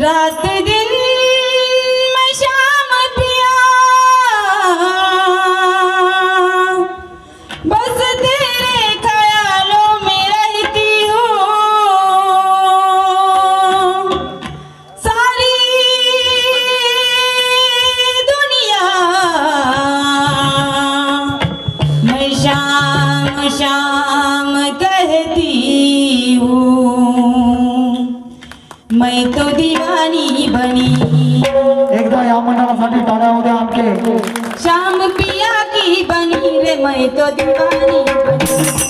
रात दिन मैं शाम पिया। बस तेरे ख्यालों में रहती हूँ। सारी दुनिया। मैं शाम शाम कहती हूँ। मैं तो दी कहाणी बनी। एकदा या मंडळासाठी टाळ्या होत्या आमचे श्याम पिया की बनी रे मै तो दिवानी बनी।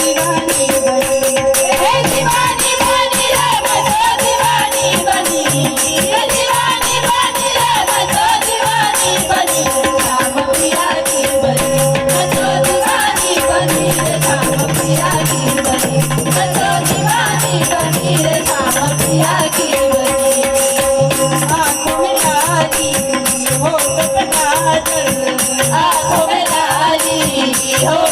Yeah.